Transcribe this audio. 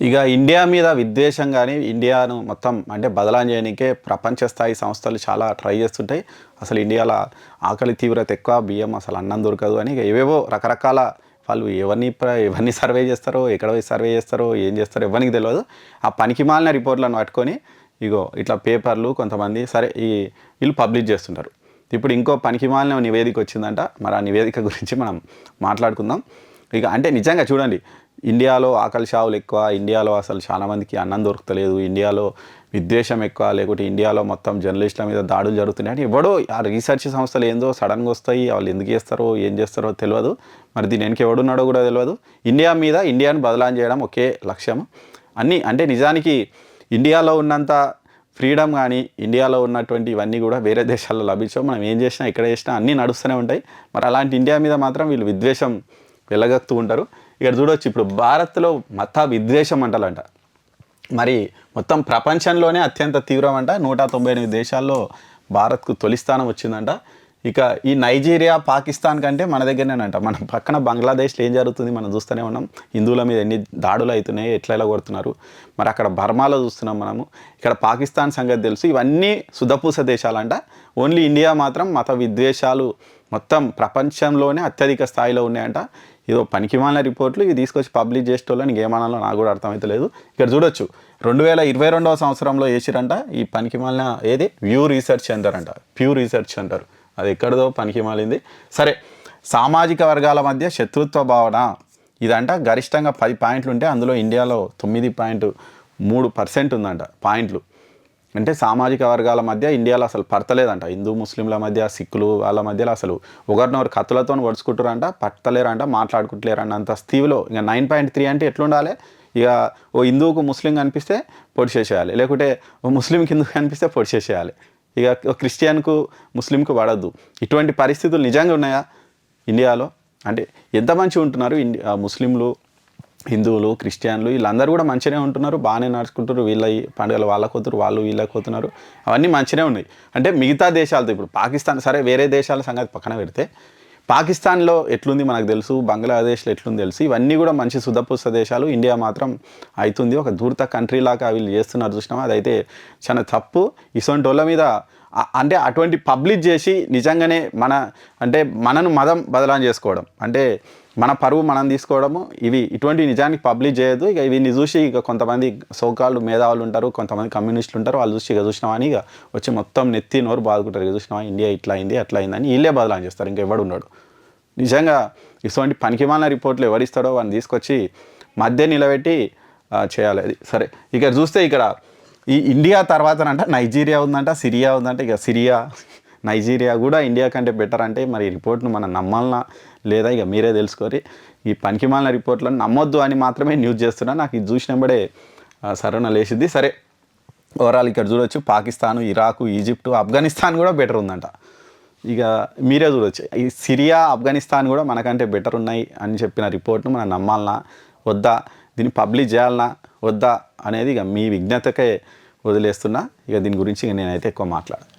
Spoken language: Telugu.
ఇక ఇండియా మీద విద్వేషం కానీ ఇండియాను మొత్తం అంటే బదలాం చేయడానికే ప్రపంచ స్థాయి సంస్థలు చాలా ట్రై చేస్తుంటాయి. అసలు ఇండియాలో ఆకలి తీవ్రత ఎక్కువ బియ్యం అసలు అన్నం దొరకదు అని ఇక ఏవేవో రకరకాల వాళ్ళు ఎవరిని ఎవరిని సర్వే చేస్తారో ఎక్కడ పోయి సర్వే చేస్తారో ఏం చేస్తారో ఎవరికి తెలియదు ఆ పనికి మాలిన రిపోర్ట్లను పట్టుకొని ఇగో ఇట్లా పేపర్లు కొంతమంది సరే ఈ వీళ్ళు పబ్లిష్ చేస్తుంటారు. ఇప్పుడు ఇంకో పనికి మాలిన నివేదిక వచ్చిందంట. మరి ఆ నివేదిక గురించి మనం మాట్లాడుకుందాం. ఇక అంటే నిజంగా చూడండి ఇండియాలో ఆకలి షావులు ఎక్కువ ఇండియాలో అసలు చాలామందికి అన్నం దొరకలేదు ఇండియాలో విద్వేషం ఎక్కువ లేకుంటే ఇండియాలో మొత్తం జర్నలిస్టుల మీద దాడులు జరుగుతున్నాయి అంటే ఎవడో ఆ రీసెర్చ్ సంస్థలు ఏందో సడన్గా వస్తాయి వాళ్ళు ఎందుకు చేస్తారో ఏం చేస్తారో తెలియదు మరి దీని వెనక ఎవడున్నాడో కూడా తెలియదు ఇండియా మీద ఇండియాను బదలాం చేయడం ఒకే లక్ష్యం అన్నీ అంటే నిజానికి ఇండియాలో ఉన్నంత ఫ్రీడమ్ కానీ ఇండియాలో ఉన్నటువంటి ఇవన్నీ కూడా వేరే దేశాల్లో లభించవు. మనం ఏం చేసినా ఎక్కడ చేసినా అన్నీ నడుస్తూనే ఉంటాయి. మరి అలాంటి ఇండియా మీద మాత్రం వీళ్ళు విద్వేషం వెళ్ళగక్తూ ఉంటారు. ఇక్కడ చూడొచ్చు ఇప్పుడు భారత్లో మత విద్వేషం అంటాలంట. మరి మొత్తం ప్రపంచంలోనే అత్యంత తీవ్రం అంట నూట తొంభై ఎనిమిది దేశాల్లో భారత్కు తొలి స్థానం వచ్చిందంట. ఇక ఈ నైజీరియా పాకిస్తాన్ కంటే మన దగ్గరనేనంట. మన పక్కన బంగ్లాదేశ్లో ఏం జరుగుతుంది మనం చూస్తూనే ఉన్నాం. హిందువుల మీద ఎన్ని దాడులు అవుతున్నాయి ఎట్లా ఎలా కొడుతున్నారు. మరి అక్కడ బర్మాలో చూస్తున్నాం మనము. ఇక్కడ పాకిస్తాన్ సంగతి తెలుసు. ఇవన్నీ సుధపూస దేశాలంట. ఓన్లీ ఇండియా మాత్రం మత విద్వేషాలు మొత్తం ప్రపంచంలోనే అత్యధిక స్థాయిలో ఉన్నాయంట. ఏదో పనికిమాలిన రిపోర్ట్లు ఇవి తీసుకొచ్చి పబ్లిష్ చేసేటోళ్ళని ఇంకేమనాలో నాకు కూడా అర్థమవుతలేదు ఇక్కడ చూడొచ్చు రెండు వేల ఇరవై రెండవ సంవత్సరంలో వేసిరంట ఈ పనికిమాలిన ఏది? వ్యూ రీసెర్చ్ సెంటర్ అంట ప్యూ రీసెర్చ్ సెంటర్. అది ఎక్కడిదో పనికిమాలింది సరే సామాజిక వర్గాల మధ్య శత్రుత్వ భావన. ఇదంట గరిష్టంగా పది పాయింట్లు ఉంటే అందులో ఇండియాలో తొమ్మిది పాయింట్ మూడు పర్సెంట్ ఉందంట పాయింట్లు. అంటే సామాజిక వర్గాల మధ్య ఇండియాలో అసలు పడతలేదంట. హిందూ ముస్లింల మధ్య సిక్కులు వాళ్ళ మధ్యలో అసలు ఒకరినొకరు కత్తులతో పడుచుకుంటారంట పట్టలేరంట మాట్లాడుకుంటలేరంట అంత స్థితిలో ఇంకా నైన్ పాయింట్ త్రీ అంటే ఎట్లుండాలి? ఇక ఓ హిందువుకు ముస్లిం కనిపిస్తే పొడి చేసేయాలి. లేకుంటే ఓ ముస్లింకి హిందూ కనిపిస్తే పొడి చేసేయాలి. ఇక ఓ క్రిస్టియన్కు ముస్లింకు పడద్దు. ఇటువంటి పరిస్థితులు నిజంగా ఉన్నాయా ఇండియాలో? అంటే ఎంత మంచిగా ఉంటున్నారు ఇండి ముస్లింలు హిందువులు క్రిస్టియన్లు వీళ్ళందరూ కూడా మంచిగానే ఉంటున్నారు బాగానే నడుచుకుంటారు వీళ్ళ పండుగలు వాళ్ళకి పోతున్నారు వాళ్ళు వీళ్ళకి పోతున్నారు అవన్నీ మంచిగానే ఉన్నాయి. అంటే మిగతా దేశాలతో ఇప్పుడు పాకిస్తాన్ సరే వేరే దేశాల సంగతి పక్కన పెడితే పాకిస్తాన్లో ఎట్లుంది మనకు తెలుసు బంగ్లాదేశ్లో ఎట్లుంది తెలుసు ఇవన్నీ కూడా మంచి సుధపుస్త దేశాలు. ఇండియా మాత్రం అవుతుంది. ఒక దూరత కంట్రీ లాగా వీళ్ళు చేస్తున్నారు చూసినామా అదైతే చాలా తప్పు. ఇసొంటి వాళ్ళ మీద అంటే అటువంటి పబ్లిక్ చేసి నిజంగానే మన అంటే మనను మదం బదలాం చేసుకోవడం. అంటే మన పరువు మనం తీసుకోవడము ఇవి ఇటువంటి నిజానికి పబ్లిష్ చేయదు ఇక వీటిని చూసి ఇక కొంతమంది సోకాళ్ళు మేధావులు ఉంటారు కొంతమంది కమ్యూనిస్టులు ఉంటారు వాళ్ళు చూసి ఇక చూసినావా అని ఇక వచ్చి మొత్తం నెత్తి నోరు బాదుకుంటారు. ఇక చూసినామా ఇండియా ఇట్లా అయింది అట్లా అయిందని వీళ్ళే బదలాం చేస్తారు. ఇంకా ఎవడు ఉన్నాడు నిజంగా ఇటువంటి పనికిమాలిన రిపోర్ట్లు ఎవరిస్తాడో వాడిని తీసుకొచ్చి మధ్య నిలబెట్టి చేయాలి. అది సరే. ఇక్కడ చూస్తే ఇక్కడ ఈ ఇండియా తర్వాతనంట నైజీరియా ఉందంట సిరియా ఉందంట ఇక సిరియా నైజీరియా కూడా ఇండియా కంటే బెటర్ అంటే మరి ఈ రిపోర్ట్ను మనం నమ్మాలనా లేదా ఇక మీరే తెలుసుకోరి. ఈ పనికిమాలిన రిపోర్ట్లను నమ్మొద్దు అని మాత్రమే న్యూస్ చేస్తున్నా. నాకు ఇది చూసినప్పుడే సరణ లేచింది. సరే ఓవరాల్ ఇక్కడ చూడొచ్చు. పాకిస్తాన్ ఇరాకు ఈజిప్టు ఆఫ్ఘనిస్తాన్ కూడా బెటర్ ఉందంట. ఇక మీరే చూడొచ్చు. ఈ సిరియా ఆఫ్ఘనిస్తాన్ కూడా మనకంటే బెటర్ ఉన్నాయి అని చెప్పిన రిపోర్ట్ను మనం నమ్మాలనా? వద్దా? దీన్ని పబ్లిష్ చేయాలనా? వద్దా అనేది ఇక మీ విజ్ఞతకే వదిలేస్తున్నా. ఇక దీని గురించి నేనైతే ఎక్కువ మాట్లాడను.